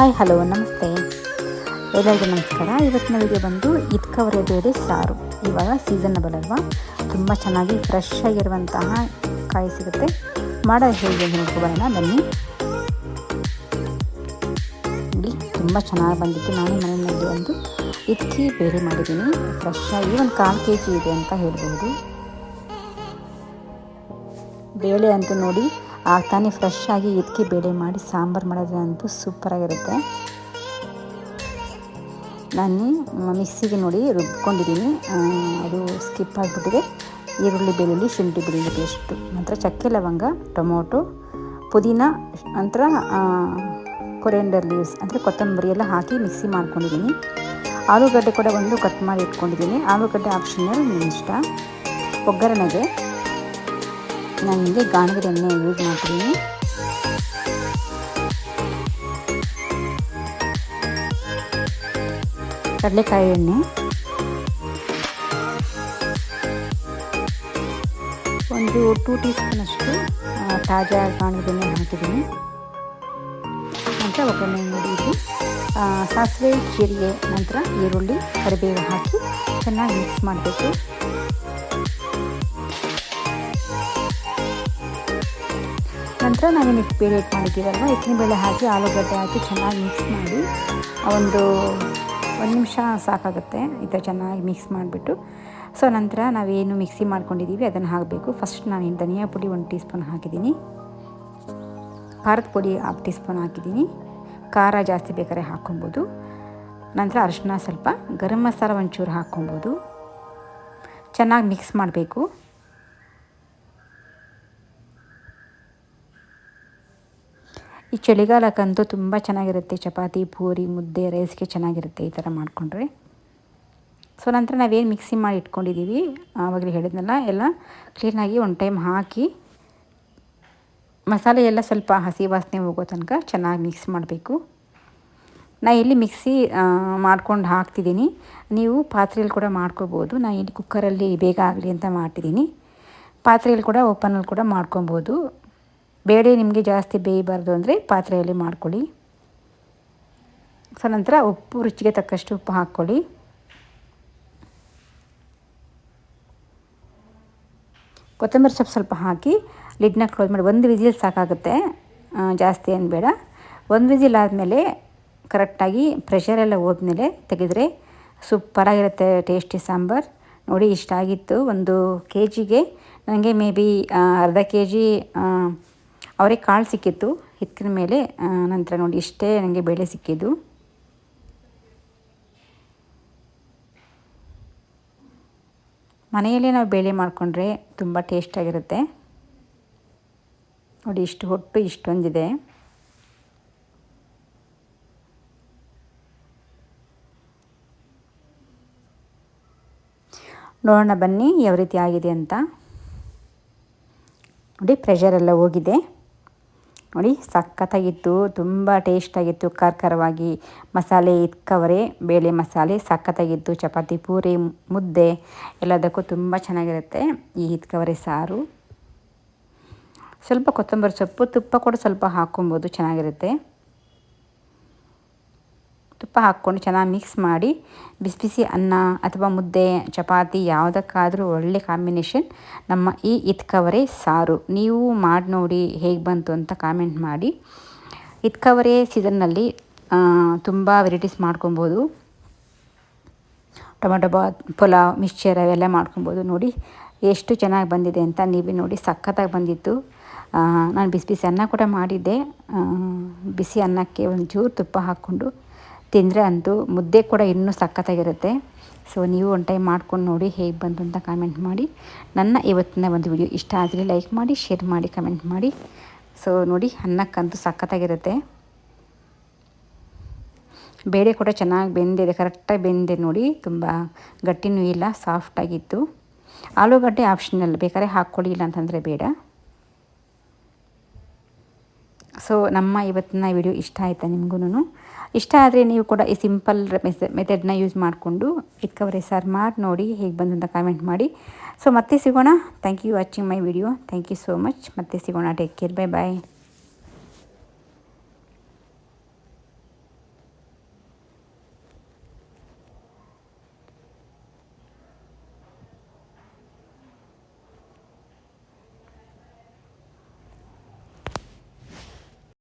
Hi, hello, ನಮಸ್ತೆ. ಎಲ್ಲರಿಗೂ ನಮಸ್ಕಾರ. ಇವತ್ತಿನ ವಿಡಿಯೋ ಬಂದು ಇದ್ಕವರೆ ಬೇರೆ ಸಾರು. ಇವಾಗ ಸೀಸನಬಲ್ ಅಲ್ವಾ? ತುಂಬ ಚೆನ್ನಾಗಿ ಫ್ರೆಶ್ ಆಗಿರುವಂತಹ ಕಾಯಿ ಸಿಗುತ್ತೆ. ಮಾಡೋದು ಹೇಗೆ ಅಂತ ಬನ್ನಿ. ನೋಡಿ ತುಂಬ ಚೆನ್ನಾಗಿ ಬಂದಿತ್ತು. ನಾನು ಮನೆಯಲ್ಲಿ ಒಂದು ಇದ್ಕಿ ಬೇರೆ ಮಾಡಿದ್ದೀನಿ. ಫ್ರೆಶ್ ಆಗಿ ಒಂದು ಕಾಲು ಕೆ ಜಿ ಇದೆ ಅಂತ ಹೇಳ್ಬೋದು. ಬೇಳೆ ಅಂತ ನೋಡಿ ಆಗ್ತಾನೆ ಫ್ರೆಶ್ ಆಗಿ ಇದಕ್ಕೆ ಬೇಳೆ ಮಾಡಿ ಸಾಂಬಾರು ಮಾಡಿದ್ರೆ ಅಂತೂ ಸೂಪರಾಗಿರುತ್ತೆ ನಾನು ಮಿಕ್ಸಿಗೆ ನೋಡಿ ರುಬ್ಕೊಂಡಿದ್ದೀನಿ. ಅದು ಸ್ಕಿಪ್ ಆಗಿಬಿಟ್ಟಿದೆ. ಈರುಳ್ಳಿ ಬೆಳ್ಳುಳ್ಳಿ, ಶುಂಠಿ ಬೆಳ್ಳುಳ್ಳಿ ಪೇಸ್ಟು. ನಂತರ ಚಕ್ಕೆ ಲವಂಗ, ಟೊಮೊಟೊ, ಪುದೀನ, ನಂತರ ಕೊರಿಯಂಡರ್ ಲೀವ್ಸ್ ಅಂದರೆ ಕೊತ್ತಂಬರಿ ಎಲ್ಲ ಹಾಕಿ ಮಿಕ್ಸಿ ಮಾಡ್ಕೊಂಡಿದ್ದೀನಿ. ಆಲೂಗಡ್ಡೆ ಕೂಡ ಒಂದು ಕಟ್ ಮಾಡಿ ಇಟ್ಕೊಂಡಿದ್ದೀನಿ. ಆಲೂಗಡ್ಡೆ ಆಪ್ಷನಲ್ ಇಷ್ಟ ಒಗ್ಗರಣೆಗೆ. ನಾನು ನಿಮಗೆ ಗಾಣದ ಎಣ್ಣೆ ಯೂಸ್ ಮಾಡ್ತೀನಿ. ಕಡಲೆಕಾಯಿ ಎಣ್ಣೆ. ಒಂದು ಟೂ ಟೀ ಸ್ಪೂನಷ್ಟು ತಾಜಾ ಗಾಣದ ಎಣ್ಣೆ ಹಾಕಿದ್ದೀನಿ. ನಂತರ ಒಗ್ಗರಣೆ ನೋಡಿ ಸಾಸಿವೆ, ಜೀರಿಗೆ, ನಂತರ ಈರುಳ್ಳಿ, ಕರಿಬೇವು ಹಾಕಿ ಚೆನ್ನಾಗಿ ಮಿಕ್ಸ್ ಮಾಡಬೇಕು. ನಂತರ ನಾವೇನು ಬೇಳೆ ಇಟ್ಟು ಮಾಡಿದ್ದೀವಲ್ವ? ಎತ್ತಿನ ಬೇಳೆ ಹಾಕಿ, ಆಲೂಗಡ್ಡೆ ಹಾಕಿ ಚೆನ್ನಾಗಿ ಮಿಕ್ಸ್ ಮಾಡಿ ಒಂದು ಒಂದು ನಿಮಿಷ ಸಾಕಾಗುತ್ತೆ. ಈ ಥರ ಚೆನ್ನಾಗಿ ಮಿಕ್ಸ್ ಮಾಡಿಬಿಟ್ಟು. ಸೊ ನಂತರ ನಾವೇನು ಮಿಕ್ಸಿ ಮಾಡ್ಕೊಂಡಿದ್ದೀವಿ, ಅದನ್ನು ಹಾಕಬೇಕು. ಫಸ್ಟ್ ನಾನು ಧನಿಯಾ ಪುಡಿ ಒಂದು ಟೀ ಸ್ಪೂನ್ ಹಾಕಿದ್ದೀನಿ. ಖಾರದ ಪುಡಿ ಹಾಫ್ ಟೀ ಸ್ಪೂನ್ ಹಾಕಿದ್ದೀನಿ. ಖಾರ ಜಾಸ್ತಿ ಬೇಕಾದ್ರೆ ಹಾಕ್ಕೊಬೋದು. ನಂತರ ಅರಿಶಿನ ಸ್ವಲ್ಪ, ಗರಂ ಮಸಾಲ ಒಂಚೂರು ಹಾಕ್ಕೊಬೋದು. ಚೆನ್ನಾಗಿ ಮಿಕ್ಸ್ ಮಾಡಬೇಕು. ಈ ಚಳಿಗಾಲಕ್ಕಂತೂ ತುಂಬ ಚೆನ್ನಾಗಿರುತ್ತೆ. ಚಪಾತಿ, ಪೂರಿ, ಮುದ್ದೆ, ರೈಸ್ಗೆ ಚೆನ್ನಾಗಿರುತ್ತೆ ಈ ಥರ ಮಾಡಿಕೊಂಡ್ರೆ. ಸೊ, ನಂತರ ನಾವೇನು ಮಿಕ್ಸಿ ಮಾಡಿ ಇಟ್ಕೊಂಡಿದ್ದೀವಿ ಆವಾಗಲೇ ಹೇಳಿದ್ನಲ್ಲ, ಎಲ್ಲ ಕ್ಲೀನಾಗಿ ಒಂದು ಟೈಮ್ ಹಾಕಿ ಮಸಾಲೆ ಎಲ್ಲ ಸ್ವಲ್ಪ ಹಸಿ ವಾಸನೆ ಹೋಗೋ ತನಕ ಚೆನ್ನಾಗಿ ಮಿಕ್ಸ್ ಮಾಡಬೇಕು. ನಾ ಇಲ್ಲಿ ಮಿಕ್ಸಿ ಮಾಡ್ಕೊಂಡು ಹಾಕ್ತಿದ್ದೀನಿ. ನೀವು ಪಾತ್ರೆಯಲ್ಲಿ ಕೂಡ ಮಾಡ್ಕೊಬೋದು. ನಾನು ಇಲ್ಲಿ ಕುಕ್ಕರಲ್ಲಿ ಬೇಗ ಆಗಲಿ ಅಂತ ಮಾಡ್ತಿದ್ದೀನಿ. ಪಾತ್ರೆಯಲ್ಲಿ ಕೂಡ ಓಪನಲ್ಲಿ ಕೂಡ ಮಾಡ್ಕೊಬೋದು. ಬೇಳೆ ನಿಮಗೆ ಜಾಸ್ತಿ ಬೇಯಬಾರ್ದು ಅಂದರೆ ಪಾತ್ರೆಯಲ್ಲಿ ಮಾಡ್ಕೊಳ್ಳಿ. ಸೊ, ನಂತರ ಉಪ್ಪು, ರುಚಿಗೆ ತಕ್ಕಷ್ಟು ಉಪ್ಪು ಹಾಕ್ಕೊಳ್ಳಿ. ಕೊತ್ತಂಬರಿ ಸೊಪ್ಪು ಸ್ವಲ್ಪ ಹಾಕಿ ಲಿಡ್ನ ಕ್ಲೋಸ್ ಮಾಡಿ, ಒಂದು ವಿಜಿಲ್ ಸಾಕಾಗುತ್ತೆ. ಜಾಸ್ತಿ ಏನು ಬೇಡ. ಒಂದು ವಿಜಿಲ್ ಆದಮೇಲೆ ಕರೆಕ್ಟಾಗಿ ಪ್ರೆಷರೆಲ್ಲ ಹೋದ್ಮೇಲೆ ತೆಗೆದರೆ ಸೂಪರಾಗಿರುತ್ತೆ ಟೇಸ್ಟಿ ಸಾಂಬಾರು. ನೋಡಿ, ಇಷ್ಟ ಆಗಿತ್ತು. ಒಂದು ಕೆ ಜಿಗೆ ನನಗೆ ಮೇ ಬಿ ಅರ್ಧ ಕೆ ಜಿ ಅವರಿಗೆ ಕಾಳು ಸಿಕ್ಕಿತ್ತು, ಹಿತ್ತಿನ ಮೇಲೆ ನಂತರ ನೋಡಿ ಇಷ್ಟೇ ನನಗೆ ಬೇಳೆ ಸಿಕ್ಕಿದ್ದು. ಮನೆಯಲ್ಲೇ ನಾವು ಬೇಳೆ ಮಾಡಿಕೊಂಡ್ರೆ ತುಂಬ ಟೇಸ್ಟಾಗಿರುತ್ತೆ ನೋಡಿ ಇಷ್ಟು ಹೊಟ್ಟು ಇಷ್ಟೊಂದಿದೆ. ನೋಡೋಣ ಬನ್ನಿ, ಯಾವ ರೀತಿ ಆಗಿದೆ ಅಂತ. ನೋಡಿ ಪ್ರೆಷರೆಲ್ಲ ಹೋಗಿದೆ. ನೋಡಿ, ಸಖತ್ತಾಗಿತ್ತು, ತುಂಬ ಟೇಸ್ಟಾಗಿತ್ತು, ಕರ್ಕರವಾಗಿ. ಮಸಾಲೆ ಇಕ್ಕವರೆ, ಬೇಳೆ ಮಸಾಲೆ, ಸಖತ್ತಾಗಿತ್ತು. ಚಪಾತಿ, ಪೂರಿ, ಮುದ್ದೆ, ಎಲ್ಲದಕ್ಕೂ ತುಂಬ ಚೆನ್ನಾಗಿರುತ್ತೆ. ಈ ಇದ್ಕವರೆ ಸಾರು. ಸ್ವಲ್ಪ ಕೊತ್ತಂಬರಿ ಸೊಪ್ಪು, ತುಪ್ಪ ಕೂಡ ಸ್ವಲ್ಪ ಹಾಕ್ಕೊಬೋದು, ಚೆನ್ನಾಗಿರುತ್ತೆ. ತುಪ್ಪ ಹಾಕ್ಕೊಂಡು ಚೆನ್ನಾಗಿ ಮಿಕ್ಸ್ ಮಾಡಿ ಬಿಸಿ ಬಿಸಿ ಅನ್ನ ಅಥವಾ ಮುದ್ದೆ, ಚಪಾತಿ ಯಾವುದಕ್ಕಾದರೂ ಒಳ್ಳೆ ಕಾಂಬಿನೇಷನ್ ನಮ್ಮ ಈ ಇತ್ಕವರೆ ಸಾರು. ನೀವು ಮಾಡಿ ನೋಡಿ ಹೇಗೆ ಬಂತು ಅಂತ ಕಾಮೆಂಟ್ ಮಾಡಿ. ಇತ್ಕವರೆ ಸೀಸನ್ನಲ್ಲಿ ತುಂಬ ವೆರೈಟೀಸ್ ಮಾಡ್ಕೊಬೋದು. ಟೊಮೆಟೊ ಬಾತ್, ಪುಲಾವ್, ಮಿಕ್ಸ್ಚರ್ ಅವೆಲ್ಲ ಮಾಡ್ಕೊಬೋದು ನೋಡಿ ಎಷ್ಟು ಚೆನ್ನಾಗಿ ಬಂದಿದೆ ಅಂತ ನೀವೇ ನೋಡಿ ಸಖತ್ತಾಗಿ ಬಂದಿತ್ತು. ನಾನು ಬಿಸಿ ಬಿಸಿ ಅನ್ನ ಕೂಡ ಮಾಡಿದ್ದೆ. ಬಿಸಿ ಅನ್ನಕ್ಕೆ ಒಂಚೂರು ತುಪ್ಪ ಹಾಕ್ಕೊಂಡು ತಿಂದರೆ ಅಂತೂ ಮುದ್ದೆ ಕೂಡ ಇನ್ನೂ ಸಖತ್ತಾಗಿರುತ್ತೆ. ಸೊ ನೀವು ಒಂದು ಟೈಮ್ ಮಾಡ್ಕೊಂಡು ನೋಡಿ ಹೇಗೆ ಬಂತು ಅಂತ ಕಾಮೆಂಟ್ ಮಾಡಿ. ನನ್ನ ಇವತ್ತಿನ ಒಂದು ವಿಡಿಯೋ ಇಷ್ಟ ಆದರೆ ಲೈಕ್ ಮಾಡಿ ಶೇರ್ ಮಾಡಿ ಕಮೆಂಟ್ ಮಾಡಿ. ಸೊ ನೋಡಿ ಅನ್ನಕ್ಕಂತೂ ಸಖತ್ತಾಗಿರುತ್ತೆ. ಬೇಳೆ ಕೂಡ ಚೆನ್ನಾಗಿ ಬೆಂದಿದೆ ಕರೆಕ್ಟಾಗಿ ಬೆಂದಿದೆ ನೋಡಿ. ತುಂಬ ಗಟ್ಟಿನೂ ಇಲ್ಲ ಸಾಫ್ಟಾಗಿತ್ತು ಆಲೂಗಡ್ಡೆ ಆಪ್ಷನಲ್ ಬೇಕಾದ್ರೆ ಹಾಕ್ಕೊಳ್ಳಿ ಇಲ್ಲ ಅಂತಂದರೆ ಬೇಡ. ಸೊ ನಮ್ಮ ಇವತ್ತಿನ ವಿಡಿಯೋ ಇಷ್ಟ ಆಯಿತಾ ನಿಮಗೂ ಇಷ್ಟ ಆದರೆ ನೀವು ಕೂಡ ಈ ಸಿಂಪಲ್ ಮೆಥಡ್ನ ಯೂಸ್ ಮಾಡಿಕೊಂಡು ಇಟ್ಕವರೆ ಸರ್ ಮಾಡಿ ನೋಡಿ ಹೇಗೆ ಅಂತ ಕಾಮೆಂಟ್ ಮಾಡಿ. ಸೊ ಮತ್ತೆ ಸಿಗೋಣ. Thank you watching my video thank you so much ಮತ್ತೆ ಸಿಗೋಣ. Take care bye bye